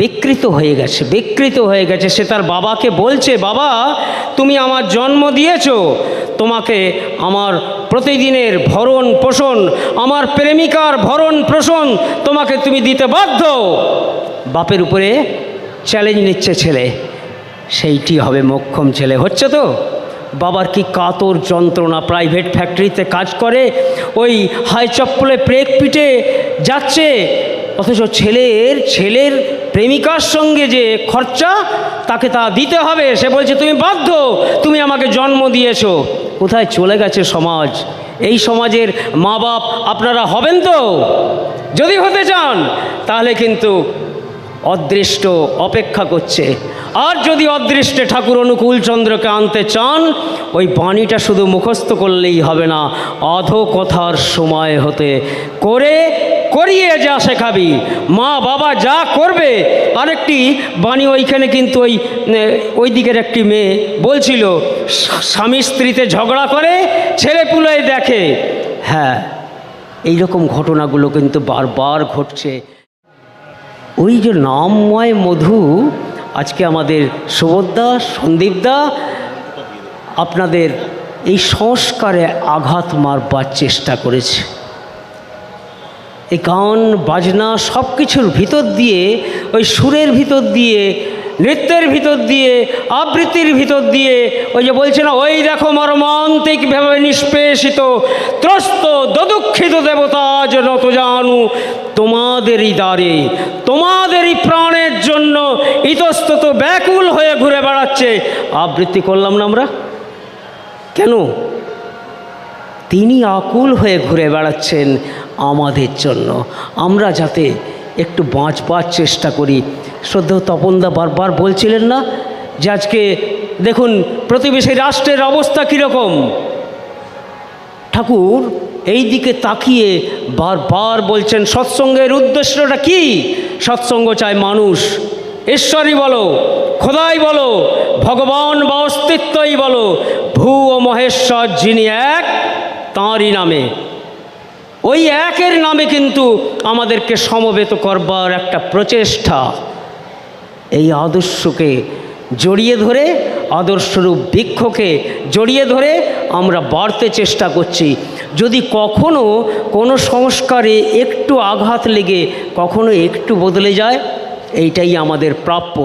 বিকৃত হয়ে গেছে, বিকৃত হয়ে গেছে। সে তার বাবাকে বলছে, বাবা, তুমি আমার জন্ম দিয়েছ। তোমাকে আমার প্রতিদিনের ভরণ পোষণ, আমার প্রেমিকার ভরণ পোষণ তোমাকে তুমি দিতে বাধ্য। বাপের উপরে চ্যালেঞ্জ নিচ্ছে ছেলে। সেইটি হবে মোক্ষম ছেলে, হচ্ছে তো? বাবার কি কাতর যন্ত্রণা প্রাইভেট ফ্যাক্টরিতে কাজ করে, ওই হাই চপ্পলে ব্রেক পিটে যাচ্ছে অথচ ছেলের ছেলের প্রেমিকার সঙ্গে যে খরচা, তাকে তা দিতে হবে। সে বলছে, তুমি বাধ্য, তুমি আমাকে জন্ম দিয়েছ। কোথায় চলে গেছে সমাজ? এই সমাজের মা বাপ আপনারা হবেন তো? যদি হতে চান, তাহলে কিন্তু অদৃষ্ট অপেক্ষা করছে। আর যদি অদৃষ্টে ঠাকুর অনুকূল চন্দ্রকে আনতে চান, ওই বাণীটা শুধু মুখস্থ করলেই হবে না, অধ কথার সময় হতে করে করিয়ে যা শেখাবি। মা বাবা যা করবে, আরেকটি বাণী ওইখানে কিন্তু ওই ওই দিকের একটি মেয়ে বলছিল, স্বামী স্ত্রীতে ঝগড়া করে, ছেলে পুলোয় দেখে। হ্যাঁ এইরকম ঘটনাগুলো কিন্তু বারবার ঘটছে। ওই যে নামময় মধু, আজকে আমাদের সুভদ্রা, সন্দীপদা আপনাদের এই সংস্কারে আঘাত মারবার চেষ্টা করেছে। এই গান, বাজনা সব কিছুর ভিতর দিয়ে, ওই সুরের ভিতর দিয়ে নৃত্যের ভিতর দিয়ে, আবৃত্তির ভিতর দিয়ে, ওই যে বলছে না, ওই দেখো মর্মান্তিকভাবে নিষ্পেষিত, ত্রস্ত, দদুঃখিত দেবতা আজ নত জানু, তোমাদেরই দ্বারে, তোমাদেরই প্রাণের জন্য ইতস্তত ব্যাকুল হয়ে ঘুরে বেড়াচ্ছে। আবৃত্তি করলাম না আমরা? কেন? তিনি আকুল হয়ে ঘুরে বেড়াচ্ছেন আমাদের জন্য। আমরা যাতে একটু বাঁচবার চেষ্টা করি। শ্রদ্ধেয় তপনদা বারবার বলছিলেন না যে আজকে দেখুন প্রতিবেশী রাষ্ট্রের অবস্থা কীরকম। ঠাকুর, এই দিকে তাকিয়ে বারবার বলছেন, সৎসঙ্গের উদ্দেশ্যটা কি? সৎসঙ্গ চায় মানুষ। ঈশ্বরই বলো, খোদাই বলো, ভগবান বা অস্তিত্বই বলো, ভূ ও মহেশ্বর যিনি এক, তাঁরই নামে। ওই একের নামে কিন্তু আমাদেরকে সমবেত করবার একটা প্রচেষ্টা। এই আদর্শকে জড়িয়ে ধরে, আদর্শরূপ বৃক্ষকে জড়িয়ে ধরে আমরা বাড়তে চেষ্টা করছি। যদি কখনো কোনো সংস্কারে একটু আঘাত লেগে কখনো একটু বদলে যায়, এইটাই আমাদের প্রাপ্য।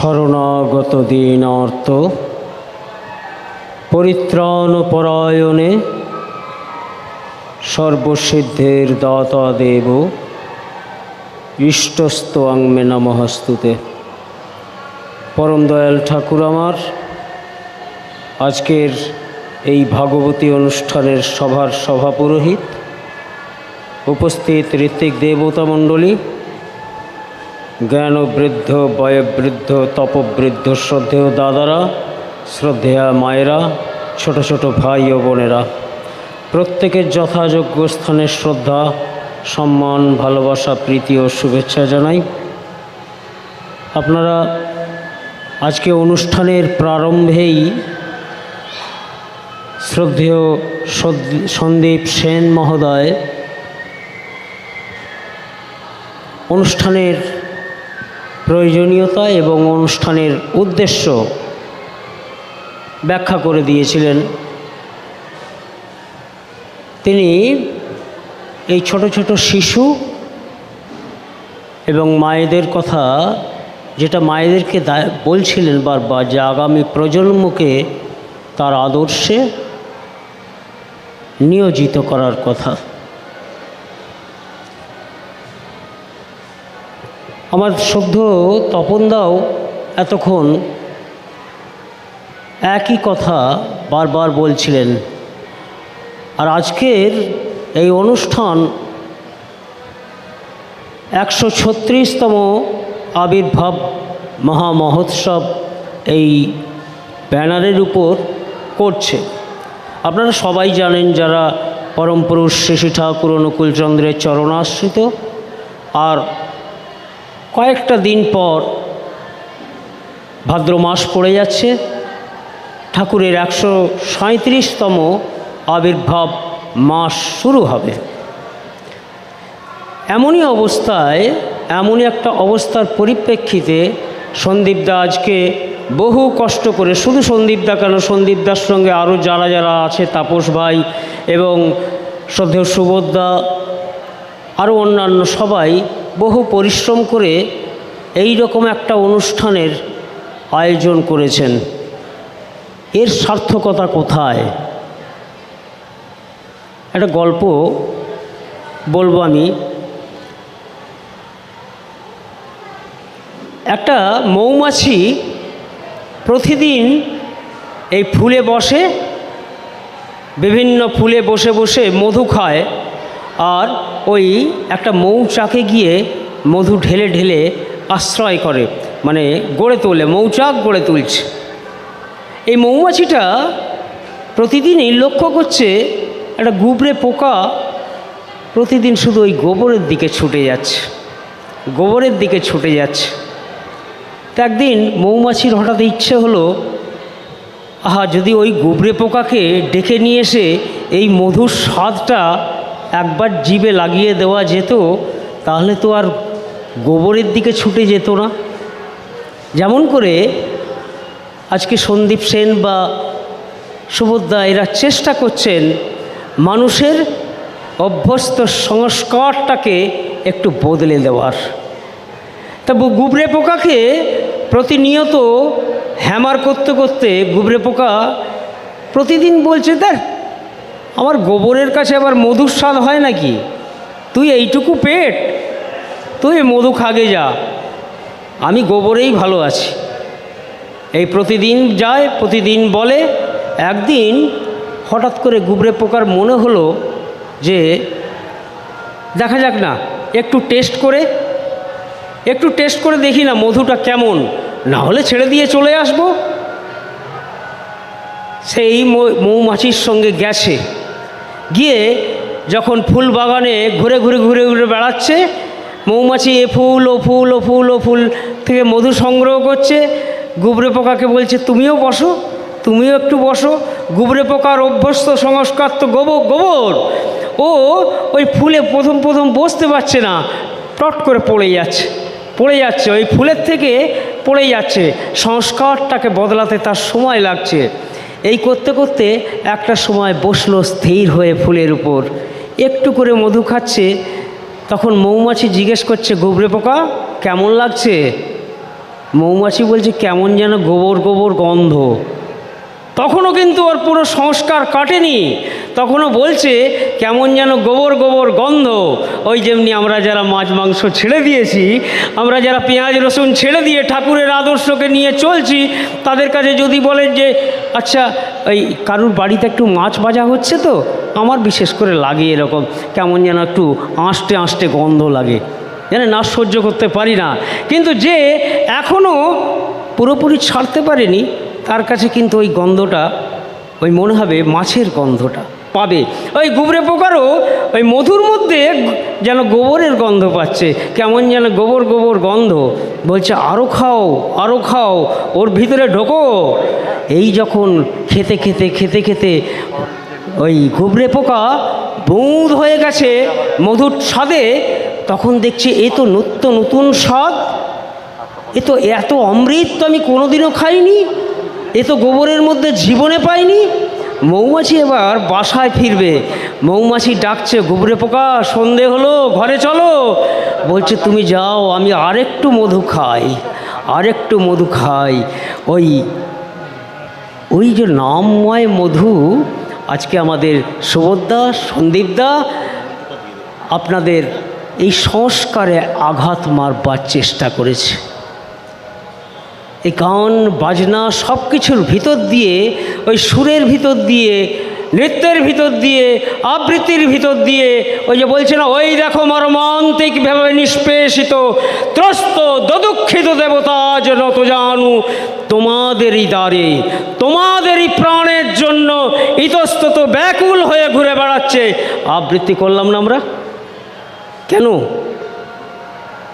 শরণাগত দিন অর্থ, পরিত্রাণ পরায়ণে সর্বসিদ্ধের দাতা দেব ইষ্টস্ত আংমে নমহস্তুতে পরম দয়াল ঠাকুর আমার, আজকের এই ভাগবতী অনুষ্ঠানের সভার সভাপুরোহিত, উপস্থিত ঋত্বিক দেবতা মণ্ডলী জ্ঞানবৃদ্ধ, বয়োবৃদ্ধ, তপবৃদ্ধ শ্রদ্ধেয় দাদারা, শ্রদ্ধেয়া মায়েরা, ছোট ছোট ভাই ও বোনেরা, প্রত্যেকের যথাযোগ্য স্থানে শ্রদ্ধা, সম্মান, ভালোবাসা, প্রীতি ও শুভেচ্ছা জানাই। আপনারা আজকে অনুষ্ঠানের প্রারম্ভেই শ্রদ্ধেয় সন্দীপ সেন মহোদয় অনুষ্ঠানের প্রয়োজনীয়তা এবং অনুষ্ঠানের উদ্দেশ্য ব্যাখ্যা করে দিয়েছিলেন। তিনি এই ছোট ছোট শিশু এবং মায়েদের কথা যেটা মায়েদেরকে বলছিলেন বারবার যে আগামী প্রজন্মকে তার আদর্শে নিয়োজিত করার কথা। আমার সভ্য তপনদাও এতক্ষণ। একই কথা বারবার বলছিলেন। আর আজকের এই অনুষ্ঠান একশো ছত্রিশতম আবির্ভাব মহামহোৎসব এই ব্যানারের উপর করছে। আপনারা সবাই জানেন যারা পরম পুরুষ শিশু ঠাকুর অনুকূলচন্দ্রের চরণাশ্রিত। আর কয়েকটা দিন পর ভাদ্র মাস পড়ে যাচ্ছে। ঠাকুরের একশো সাঁত্রিশতম আবির্ভাব মাস শুরু হবে। এমনই অবস্থায়, এমনই একটা অবস্থার পরিপ্রেক্ষিতে সন্দীপদা আজকে বহু কষ্ট করে, শুধু সন্দীপদা কেন? সন্দীপদার সঙ্গে আরও যারা যারা আছে, তাপস ভাই এবং শ্রদ্ধেয় সুবোধদা আরও অন্যান্য সবাই বহু পরিশ্রম করে এই রকম একটা অনুষ্ঠানের আয়োজন করেছেন। এর সার্থকতা কোথায়? একটা গল্প বলব আমি। একটা মৌমাছি প্রতিদিন এই ফুলে বসে, বিভিন্ন ফুলে বসে বসে মধু খায়। আর ওই একটা মৌচাকে গিয়ে মধু ঢেলে ঢেলে আশ্রয় করে মানে গড়ে তোলে মৌচাক গড়ে তুলছে। এই মৌমাছিটা প্রতিদিনই লক্ষ্য করছে একটা গুবরে পোকা প্রতিদিন শুধু ওই গোবরের দিকে ছুটে যাচ্ছে, গোবরের দিকে ছুটে যাচ্ছে। তো একদিন মৌমাছির হঠাৎ ইচ্ছে হলো, আহা, যদি ওই গুবরে পোকাকে ডেকে নিয়ে এসে এই মধুর স্বাদটা একবার জিভে লাগিয়ে দেওয়া যেত, তাহলে তো আর গোবরের দিকে ছুটে যেত না। যেমন করে আজকে সন্দীপ সেন বা সুভদ্রা এরা চেষ্টা করছেন মানুষের অভ্যস্ত সংস্কারটাকে একটু বদলে দেওয়ার। তা গুবরে পোকাকে প্রতিনিয়ত হ্যামার করতে করতে গুবরে পোকা প্রতিদিন বলছে, দেখ আমার গোবরের কাছে আবার মধুর স্বাদ হয় নাকি? তুই এইটুকু পেট? তুই মধু খাগে যা। আমি গোবরেই ভালো আছি। এই প্রতিদিন যায়, প্রতিদিন বলে। একদিন হঠাৎ করে গুবরে পোকার মনে হলো যে, দেখা যাক না, একটু টেস্ট করে, একটু টেস্ট করে দেখি না মধুটা কেমন। না হলে ছেড়ে দিয়ে চলে আসব। সেই মৌমাছির সঙ্গে গেছে। গিয়ে যখন ফুল বাগানে ঘুরে ঘুরে ঘুরে ঘুরে বেড়াচ্ছে, মৌমাছি এ ফুল, ও ফুল ও ফুল ও ফুল থেকে মধু সংগ্রহ করছে, গুবরে পোকাকে বলছে, তুমিও বসো, তুমিও একটু বসো। গুবরে পোকার অভ্যস্ত সংস্কার তো গোবর গোবর। ও ওই ফুলে প্রথম প্রথম বসতে পারছে না। টট করে পড়ে যাচ্ছে পড়ে যাচ্ছে, ওই ফুলের থেকে পড়ে যাচ্ছে। সংস্কারটাকে বদলাতে তার সময় লাগছে। এই করতে করতে একটা সময় বসল স্থির হয়ে ফুলের উপর। একটু করে মধু খাচ্ছে, তখন মৌমাছি জিজ্ঞেস করছে, গোবরে পোকা, কেমন লাগছে? মৌমাছি বলছে, কেমন যেন গোবর গোবর গন্ধ। তখনও কিন্তু ওর পুরো সংস্কার কাটেনি। তখনও বলছে, কেমন যেন গোবর গোবর গন্ধ। ওই যেমনি আমরা যারা মাছ মাংস ছেড়ে দিয়েছি, আমরা যারা পেঁয়াজ, রসুন ছেড়ে দিয়ে ঠাকুরের আদর্শকে নিয়ে চলছি, তাদের কাছে যদি বলেন যে আচ্ছা ওই কারুর বাড়িতে একটু মাছ ভাজা হচ্ছে তো? আমার বিশেষ করে লাগে এরকম, কেমন যেন একটু আঁশটে আঁশটে গন্ধ লাগে। জানে না সহ্য করতে পারি না। কিন্তু যে এখনও পুরোপুরি ছাড়তে পারেনি, তার কাছে কিন্তু ওই গন্ধটা, ওই মনে হবে মাছের গন্ধটা। পাবে। ওই গুবরে পোকারও ওই মধুর মধ্যে যেন গোবরের গন্ধ পাচ্ছে। কেমন যেন গোবর গোবর গন্ধ। বলছে আরও খাও আরও খাও, ওর ভিতরে ঢোকো। এই যখন খেতে খেতে খেতে খেতে ওই গুবরে পোকা বুঁদ হয়ে গেছে মধুর স্বাদে, তখন দেখছি, এ তো নিত্য নতুন স্বাদ। এ তো এত অমৃত তো আমি কোনোদিনও খাইনি। এ তো গোবরের মধ্যে জীবনে পাইনি। মৌমাছি এবার বাসায় ফিরবে। মৌমাছি ডাকছে, গুবরে পোকা, সন্ধে হলো, ঘরে চলো। বলছে, তুমি যাও, আমি আরেকটু মধু খাই, আরেকটু মধু খাই। ওই ওই যে নামময় মধু, আজকে আমাদের সুবোধদা সন্দীপদা, আপনাদের এই সংস্কারে আঘাত মারবার চেষ্টা করেছে। এই গান, বাজনা সব কিছুর ভিতর দিয়ে, ওই সুরের ভিতর দিয়ে, নৃত্যের ভিতর দিয়ে, আবৃত্তির ভিতর দিয়ে, ওই যে বলছে না, ওই দেখো মর্মান্তিকভাবে নিষ্পেষিত, ত্রস্ত দদুক্ষিত দেবতা যেন তো জানু তোমাদেরই দ্বারে, তোমাদেরই প্রাণের জন্য ইতস্তত ব্যাকুল হয়ে ঘুরে বেড়াচ্ছে। আবৃত্তি করলাম না আমরা? কেন?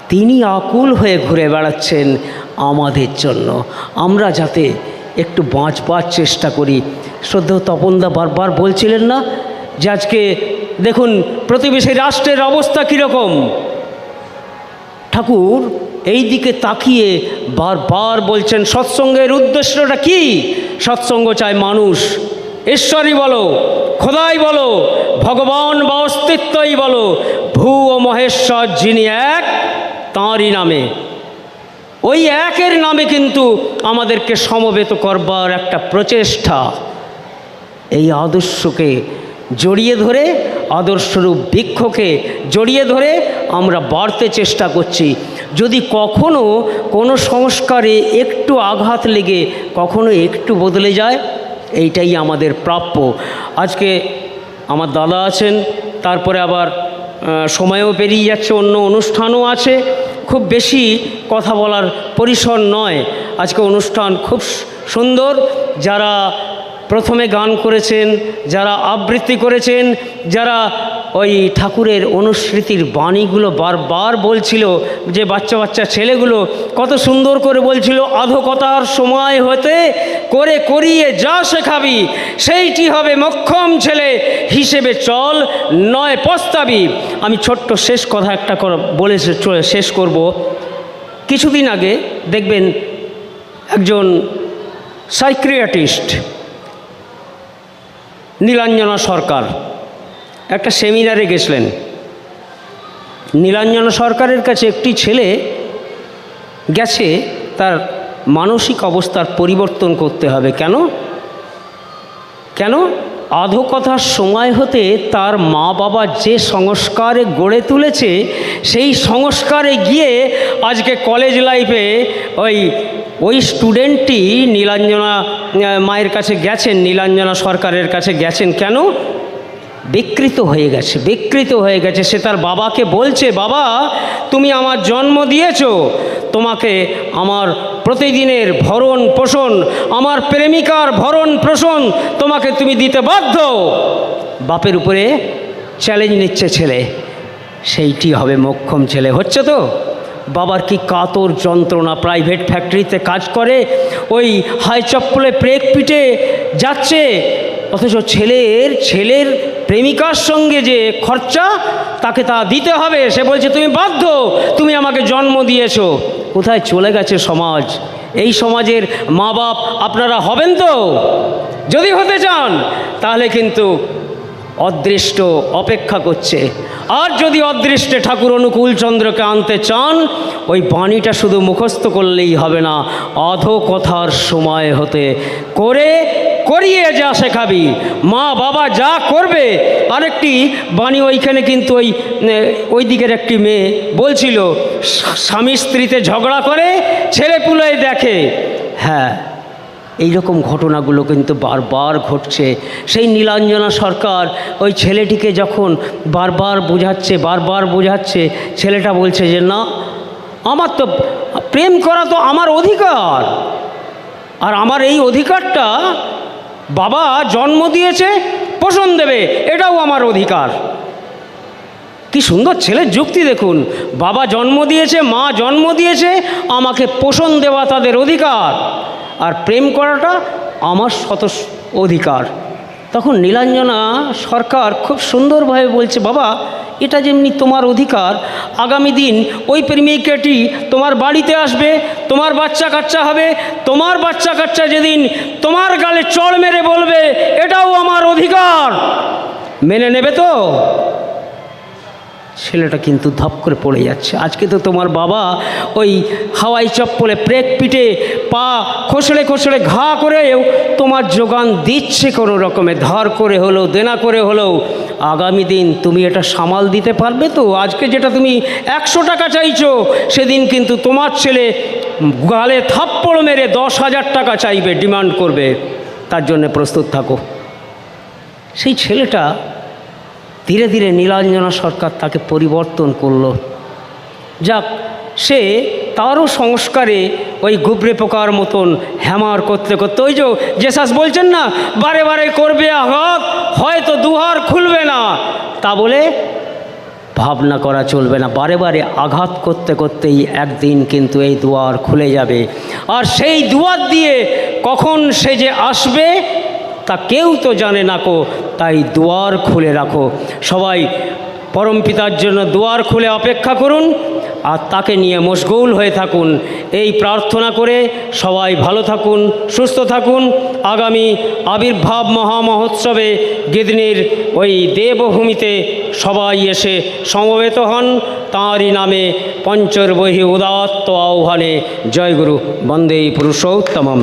তিনি আকুল হয়ে ঘুরে বেড়াচ্ছেন আমাদের জন্য। আমরা যাতে একটু বাঁচবার চেষ্টা করি। শ্রদ্ধেয় তপনদা বারবার বলছিলেন না যে আজকে দেখুন প্রতিবেশী রাষ্ট্রের অবস্থা কীরকম। ঠাকুর, এই দিকে তাকিয়ে বারবার বলছেন, সৎসঙ্গের উদ্দেশ্যটা কি? সৎসঙ্গ চায় মানুষ। ঈশ্বরই বলো, খোদাই বলো, ভগবান বা অস্তিত্বই বলো, ভূ ও মহেশ্বর যিনি এক তাঁরই নামে। ওই একের নামে কিন্তু আমাদেরকে সমবেত করবার একটা প্রচেষ্টা। এই আদর্শকে জড়িয়ে ধরে, আদর্শরূপ বৃক্ষকে জড়িয়ে ধরে আমরা বাড়তে চেষ্টা করছি। যদি কখনো কোনো সংস্কারে একটু আঘাত লেগে কখনো একটু বদলে যায়, এইটাই আমাদের প্রাপ্য। আজকে আমার দাদা আছেন, তারপরে আবার সময়ও পেরিয়ে যাচ্ছে, অন্য অনুষ্ঠানও আছে। খুব বেশি কথা বলার পরিসর নয়। আজকে অনুষ্ঠান খুব সুন্দর। যারা প্রথমে গান করেছেন, যারা আবৃত্তি করেছেন, যারা ওই ঠাকুরের অনুস্মৃতির বাণীগুলো বারবার বলছিল যে বাচ্চা বাচ্চা ছেলেগুলো কত সুন্দর করে বলছিল আধকতার সময় হতে করে করিয়ে যা শেখাবি, সেইটি হবে মক্ষম ছেলে হিসেবে চল, নয় পস্তাবি। আমি ছোট্ট শেষ কথা একটা বলে শেষ করব। কিছুদিন আগে দেখবেন একজন সাইক্রিয়াটিস্ট নীলাঞ্জনা সরকার। একটা সেমিনারে গেছিলেন। নীলাঞ্জনা সরকারের কাছে একটি ছেলে গেছে, তার মানসিক অবস্থার পরিবর্তন করতে হবে। কেন? কেন? আধকথার সময় হতে তার মা বাবা যে সংস্কারে গড়ে তুলেছে, সেই সংস্কারে গিয়ে আজকে কলেজ লাইফে ওই ওই স্টুডেন্টটি নীলাঞ্জনা মায়ের কাছে গেছেন, নীলাঞ্জনা সরকারের কাছে গেছেন। কেন? বিকৃত হয়ে গেছে, বিকৃত হয়ে গেছে। সে তার বাবাকে বলছে, বাবা, তুমি আমার জন্ম দিয়েছ। তোমাকে আমার প্রতিদিনের ভরণ পোষণ, আমার প্রেমিকার ভরণ পোষণ তোমাকে তুমি দিতে বাধ্য। বাপের উপরে চ্যালেঞ্জ নিচ্ছে ছেলে। সেইটি হবে মক্ষম ছেলে, হচ্ছে তো? বাবার কি কাতর যন্ত্রণা প্রাইভেট ফ্যাক্টরিতে কাজ করে, ওই হাই চপ্পলে প্রেক পিটে যাচ্ছে অথচ ছেলের ছেলের প্রেমিকার সঙ্গে যে খরচা, তাকে তা দিতে হবে। সে বলছে, তুমি বাধ্য, তুমি আমাকে জন্ম দিয়েছ। কোথায় চলে গেছে সমাজ? এই সমাজের মা বাপ আপনারা হবেন তো? যদি হতে চান, তাহলে কিন্তু অদৃষ্ট অপেক্ষা করছে। আর যদি অদৃষ্টে ঠাকুর অনুকূল চন্দ্রকে আনতে চান, ওই বাণীটা শুধু মুখস্থ করলেই হবে না অধ কথার সময় হতে করে করিয়ে যা শেখাবি। মা বাবা যা করবে, আরেকটি বাণী ওইখানে কিন্তু ওই ওই দিকের একটি মেয়ে বলছিল, স্বামী স্ত্রীতে ঝগড়া করে, ছেলে পুলোয় দেখে। হ্যাঁ এই রকম ঘটনাগুলো কিন্তু বারবার ঘটছে। সেই নীলাঞ্জনা সরকার ওই ছেলেটিকে যখন বারবার বোঝাচ্ছে বারবার বোঝাচ্ছে, ছেলেটা বলছে যে, না, আমার তো প্রেম করা তো আমার অধিকার। আর আমার এই অধিকারটা বাবা জন্ম দিয়েছে, পোষণ দেবে, এটাও আমার অধিকার। কি সুন্দর ছেলের যুক্তি দেখুন। বাবা জন্ম দিয়েছে, মা জন্ম দিয়েছে, আমাকে পোষণ দেওয়া তাদের অধিকার। আর প্রেম করাটা আমার শত অধিকার। তখন নীলাঞ্জনা সরকার খুব সুন্দরভাবে বলছে, বাবা এটা যেমনি তোমার অধিকার, আগামী দিন ওই প্রেমিকাটি তোমার বাড়িতে আসবে, তোমার বাচ্চা কাচ্চা হবে, তোমার বাচ্চা কাচ্চা যেদিন তোমার গালে চড় মেরে বলবে, এটাও আমার অধিকার। মেনে নেবে তো? ছেলেটা কিন্তু ধপ করে পড়ে যাচ্ছে। আজকে তো তোমার বাবা ওই হাওয়াই চপ্পলে প্রেক পিটে পা খসড়ে খসড়ে ঘা করেও তোমার যোগান দিচ্ছে কোনো রকমে। ধার করে হলেও দেনা করে হলেও আগামী দিন তুমি এটা সামাল দিতে পারবে তো? আজকে যেটা তুমি একশো টাকা চাইছো, সেদিন কিন্তু তোমার ছেলে গালে থাপ্পড় মেরে দশ হাজার টাকা চাইবে, ডিমান্ড করবে। তার জন্য প্রস্তুত থাকো। সেই ছেলেটা ধীরে ধীরে নীলাঞ্জনা সরকার তাকে পরিবর্তন করল। যাক, সে তারও সংস্কারে ওই গুবরে পোকার মতন হ্যামার করতে করতে, ওই যে জেসাস বলছেন না, বারে বারে করবে আঘাত, হয়তো দুহার খুলবে না। তা বলে ভাবনা করা চলবে না, বারে বারে আঘাত করতে করতেই একদিন কিন্তু এই দুয়ার খুলে যাবে। আর সেই দুয়ার দিয়ে কখন সে যে আসবে, তা কেউ তো জানে না কো, তাই দুয়ার খুলে রাখো। সবাই পরম পিতার জন্য দুয়ার খুলে অপেক্ষা করুন আর তাকে নিয়ে মশগুল হয়ে থাকুন। এই প্রার্থনা করে সবাই ভালো থাকুন, সুস্থ থাকুন। আগামী আবির্ভাব মহামহোৎসবে গিদনির ওই দেবভূমিতে সবাই এসে সমবেত হন। তাঁরই নামে পঞ্চর বহি উদাত্ত আহ্বানে জয়গুরু বন্দে পুরুষোত্তমম।